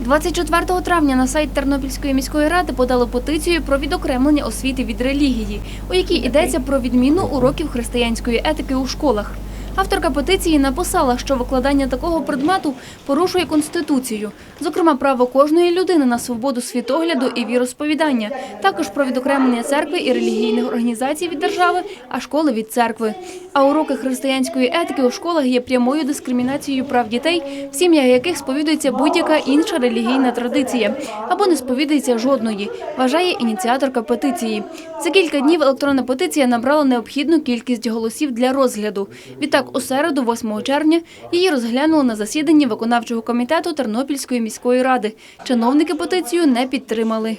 24 травня на сайт Тернопільської міської ради подали петицію про відокремлення освіти від релігії, у якій йдеться про відміну уроків християнської етики у школах. Авторка петиції написала, що викладання такого предмету порушує конституцію, зокрема право кожної людини на свободу світогляду і віросповідання, також про відокремлення церкви і релігійних організацій від держави, а школи від церкви. А уроки християнської етики у школах є прямою дискримінацією прав дітей, в сім'ях яких сповідується будь-яка інша релігійна традиція або не сповідується жодної, вважає ініціаторка петиції. За кілька днів електронна петиція набрала необхідну кількість голосів для розгляду. Відтак, у середу, 8 червня, її розглянули на засіданні виконавчого комітету Тернопільської міської ради. Чиновники петицію не підтримали.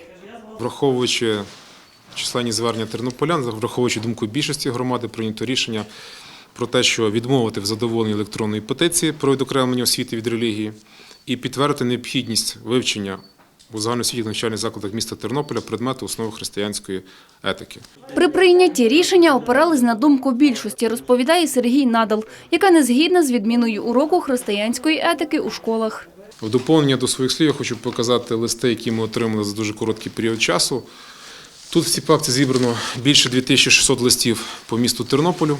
Враховуючи численні звернення тернополян, враховуючи думку більшості громади, прийнято рішення про те, що відмовити в задоволенні електронної петиції про відокремлення освіти від релігії і підтвердити необхідність вивчення у загальноосвітніх навчальних закладах міста Тернополя предмету основи християнської етики. При прийнятті рішення опирались на думку більшості, розповідає Сергій Надал, яка не згідна з відміною уроку християнської етики у школах. В доповнення до своїх слів я хочу показати листи, які ми отримали за дуже короткий період часу. Тут в цій папці зібрано більше 2600 листів по місту Тернополю.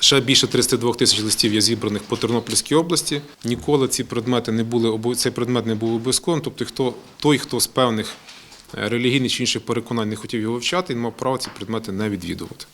Ще більше 32 тисяч листів є зібраних по Тернопільській області. Ніколи ці предмети не були цей предмет не був обов'язковим. Тобто, хто той, хто з певних е, релігійних чи інших переконань не хотів його вивчати, він мав право ці предмети не відвідувати.